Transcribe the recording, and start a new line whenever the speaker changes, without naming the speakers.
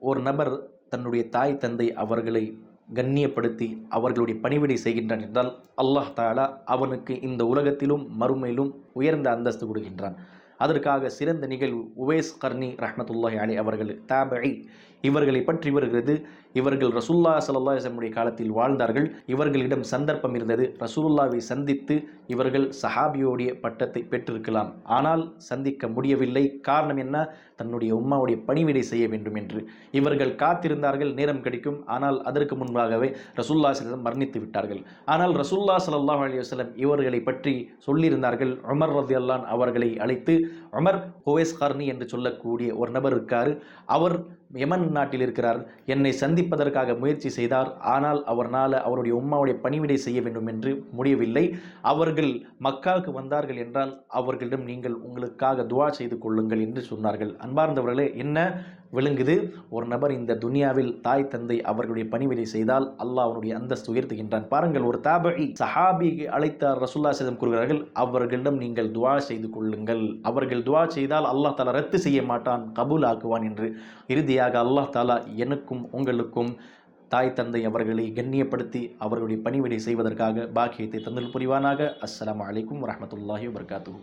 ஒரு நபர் தன்னுடைய தாய் தந்தை அவர்களை கண்ணியப்படுத்தி அவர்களுடைய பணிவிடை செய்கின்றான் என்றால் அல்லாஹ் தாலா அவனுக்கு இந்த உலகத்திலும் மறுமையிலும் உயர்ந்த அந்தஸ்து கொடுக்கின்றான். அதற்காக சிறந்த நிகழ்வு உவேஸ் கர்னி ரஹமத்துல்லாஹி அலி அவர்கள் தாபை. இவர்களை பற்றி வருகிறது இவர்கள் ரசூல்லா சல்லா இஸ்லமுடைய காலத்தில் வாழ்ந்தார்கள். இவர்களிடம் சந்தர்ப்பம் இருந்தது ரசூலுல்லாவை சந்தித்து இவர்கள் சஹாபியோடைய பட்டத்தை பெற்றிருக்கலாம். ஆனால் சந்திக்க முடியவில்லை. காரணம் என்ன? தன்னுடைய உம்மாவுடைய பணிவிடை செய்ய வேண்டும் என்று. இவர்கள் காத்திருந்தார்கள் நேரம் கிடைக்கும். ஆனால் அதற்கு முன்பாகவே ரசூல்லா சிலம் மரணித்து விட்டார்கள். ஆனால் ரசூல்லா சல்லாஹ் அலி வசலம் இவர்களை பற்றி சொல்லியிருந்தார்கள். உமர் ரதி அல்லான் அவர்களை அழைத்து உமர் ஹோவேஸ் கர்னி என்று சொல்லக்கூடிய ஒரு நபர் இருக்கார். அவர் யமன் நாட்டில் இருக்கிறார். என்னை சந்திப்பதற்காக முயற்சி செய்தார். ஆனால் அவர்னால் அவருடைய உம்மாவுடைய பணிவிடை செய்ய வேண்டும் என்று முடியவில்லை. அவர்கள் மக்காவுக்கு வந்தார்கள் என்றால் அவர்களிடம் நீங்கள் உங்களுக்காக துவா செய்து கொள்ளுங்கள் என்று சொன்னார்கள். அன்பார்ந்தவர்களே என்ன? விளங்குது ஒரு நபர் இந்த துனியாவில் தாய் தந்தை அவர்களுடைய பணிவிடை செய்தால் அல்லாஹ் அவனுடைய அந்தஸ்து உயர்த்துகின்றான். பாருங்கள் ஒரு தாபகி சஹாபி அழைத்த ரசுல்லா சேதம் கூறுகிறார்கள் அவர்களிடம் நீங்கள் துவா செய்து கொள்ளுங்கள். அவர்கள் துவா செய்தால் அல்லாஹ் தாலா ரத்து செய்ய மாட்டான் கபூல் ஆக்குவான் என்று இறுதியாக அல்லாஹ் தாலா எனக்கும் உங்களுக்கும் தாய் தந்தை அவர்களை கண்ணியப்படுத்தி அவர்களுடைய பணிவிடை செய்வதற்காக பாக்கியத்தை தந்தல் புரிவானாக. அஸ்லாம் அலைக்கும் வரமத்துல்லாஹி வபரகாத்துஹு.